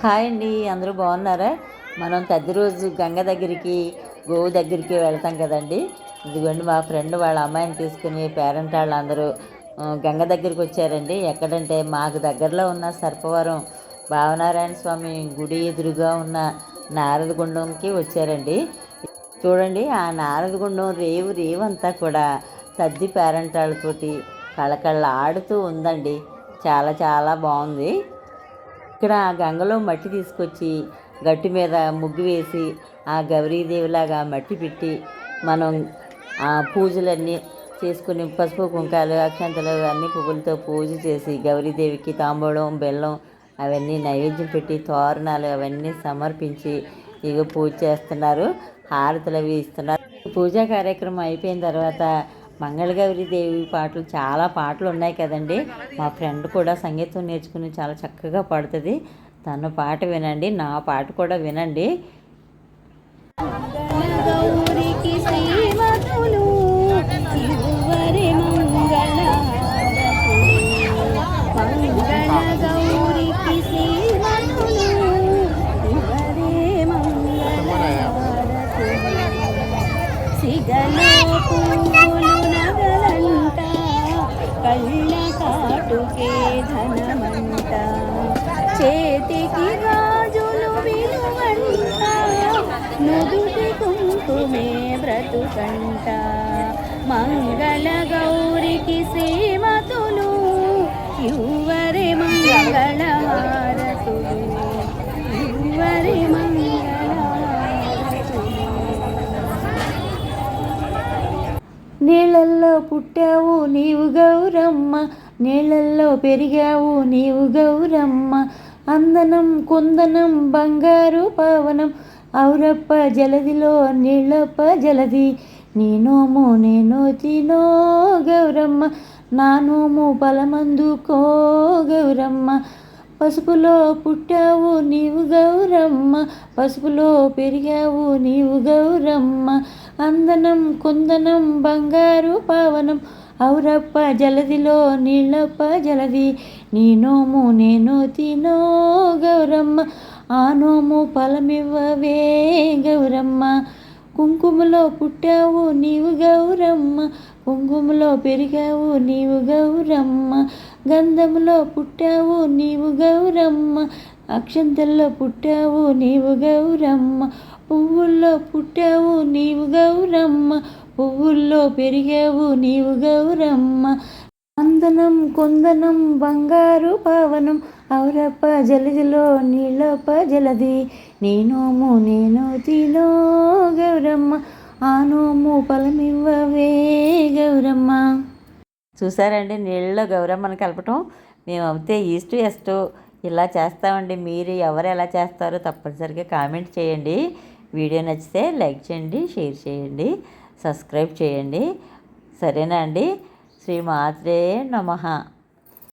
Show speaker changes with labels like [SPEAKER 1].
[SPEAKER 1] Hi అండి అందరూ బాగున్నారా? మనం తద్ది రోజు గంగ దగ్గరికి గోవు దగ్గరికి వెళ్తాం కదండి. ఇదిగోండి మా ఫ్రెండ్ వాళ్ళ అమ్మాయిని తీసుకుని పేరెంట్ వాళ్ళందరూ గంగ దగ్గరికి వచ్చారండి. ఎక్కడంటే మాకు దగ్గరలో ఉన్న సర్పవరం భావనారాయణ స్వామి గుడి ఎదురుగా ఉన్న నారదగుండంకి వచ్చారండి. చూడండి ఆ నారదగుండం రేవు రేవు అంతా కూడా తద్ది పేరెంట్ వాళ్ళతోటి కళకళ ఆడుతూ ఉందండి. చాలా చాలా బాగుంది. ఇక్కడ ఆ గంగలో మట్టి తీసుకొచ్చి గట్టి మీద ముగ్గు వేసి ఆ గౌరీదేవిలాగా మట్టి పెట్టి మనం ఆ పూజలన్నీ చేసుకుని పసుపు కుంకాలు అక్షంతలు అన్ని పువ్వులతో పూజ చేసి గౌరీదేవికి తాంబూలం బెల్లం అవన్నీ నైవేద్యం పెట్టి తోరణాలు అవన్నీ సమర్పించి ఇక పూజ చేస్తున్నారు హారతులు అవి ఇస్తున్నారు. పూజా కార్యక్రమం అయిపోయిన తర్వాత మంగళగౌరి దేవి పాటలు చాలా పాటలు ఉన్నాయి కదండి. మా ఫ్రెండ్ కూడా సంగీతం నేర్చుకుని చాలా చక్కగా పాడుతుంది. తన పాట వినండి నా పాట కూడా వినండి.
[SPEAKER 2] కళ్ళ కాటుకే ధనమంట చేతికి రాజులు విలువంట నుదుటి కుంకుమే బ్రతుకంట మంగళ గౌరికి శ్రీమతులు యువరి మంగళ హారతులు యువరి మంగళ
[SPEAKER 1] నీళ్ళ పుట్టావు నీవు గౌరమ్మ నీళ్ళల్లో పెరిగావు నీవు గౌరమ్మ. అందనం కుందనం బంగారు పవనం ఔరప్ప జలదిలో నీళ్ళప్ప జలది. నీ నోము నేను తినో గౌరమ్మ నా నోము పలమందుకో గౌరమ్మ. పసుపులో పుట్టావు నీవు గౌరమ్మ పసుపులో పెరిగావు నీవు గౌరమ్మ. అందనం కుందనం బంగారు పావనం. ఔరప్ప జలదిలో నీళ్ళప్ప జలది. నీ నోము నేను తినో గౌరమ్మ. ఆ నోము ఫలమివ్వవే గౌరమ్మ. కుంకుమలో పుట్టావు నీవు గౌరమ్మ. కుంకుమలో పెరిగావు నీవు గౌరమ్మ. గంధములో పుట్టావు నీవు గౌరమ్మ అక్షంతల్లో పుట్టావు నీవు గౌరమ్మ పువ్వుల్లో పుట్టావు నీవు గౌరమ్మ పువ్వుల్లో పెరిగావు నీవు గౌరమ్మ. అందనం కుందనం బంగారు పావనం ఔరప్ప జలదిలో నీళ్ళప్ప జలది నేనోము నేను తినో గౌరమ్మ ఆనోము పలమివ్వవే గౌరమ్మ. చూసారండి నీళ్ళలో గౌరమ్మను కలపటం. మేము అయితే ఈస్ట్ వెస్ట్ ఇలా చేస్తామండి. మీరు ఎవరు ఎలా చేస్తారో తప్పనిసరిగా కామెంట్ చేయండి. వీడియో నచ్చితే లైక్ చేయండి షేర్ చేయండి సబ్స్క్రైబ్ చేయండి. సరేనా అండి? శ్రీ మాత్రే నమః.